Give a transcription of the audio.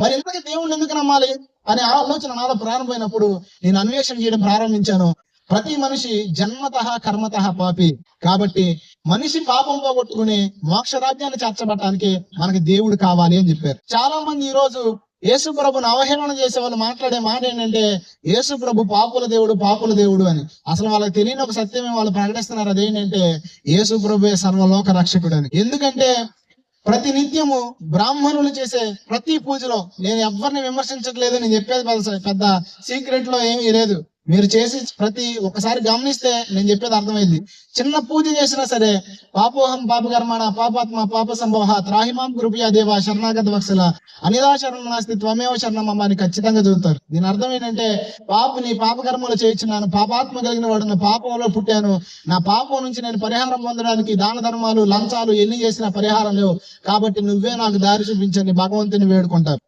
మరి ఇంతకీ దేవుణ్ణి ఎందుకు నమ్మాలి అనే ఆలోచన నాలో ప్రారంభమైనప్పుడు నేను అన్వేషణ చేయడం ప్రారంభించాను. ప్రతి మనిషి జన్మత కర్మత పాపి. కాబట్టి మనిషి పాపం పోగొట్టుకుని మోక్ష రాజ్యాన్ని చేర్చబడటానికి మనకి దేవుడు కావాలి అని చెప్పారు. చాలా మంది ఈ రోజు యేసు ప్రభుని అవహేళన చేసే వాళ్ళు మాట్లాడే మాట ఏంటంటే యేసు ప్రభు పాపుల దేవుడు పాపుల దేవుడు అని. అసలు వాళ్ళకి తెలియని ఒక సత్యమే వాళ్ళు ప్రకటిస్తున్నారు అదేంటంటే యేసు ప్రభువే సర్వలోక రక్షకుడు అని. ఎందుకంటే ప్రతి నిత్యము బ్రాహ్మణులు చేసే ప్రతి పూజలో నేను ఎవరిని విమర్శించట్లేదు నేను చెప్పేది పెద్ద- పెద్ద సీక్రెట్లో ఏమీ లేదు. మీరు చేసి ప్రతి ఒక్కసారి గమనిస్తే నేను చెప్పేది అర్థమైంది. చిన్న పూజ చేసినా సరే పాపోహం పాపకర్మణ పాపాత్మ పాప సంభవ త్రాహిమాం కృపయా దేవ శరణాగత వక్సల అనిదా శరణం నాస్తి త్వమేవ శరణం అని ఖచ్చితంగా చదువుతారు. దీని అర్థం ఏంటంటే పాపని పాపకర్మలు చేయించున్నాను పాపాత్మ కలిగిన వాడు నా పాపంలో పుట్టాను. నా పాపం నుంచి నేను పరిహారం పొందడానికి దాన ధర్మాలు లంచాలు ఎన్ని చేసినా పరిహారం లేవు. కాబట్టి నువ్వే నాకు దారి చూపించని భగవంతుని వేడుకుంటారు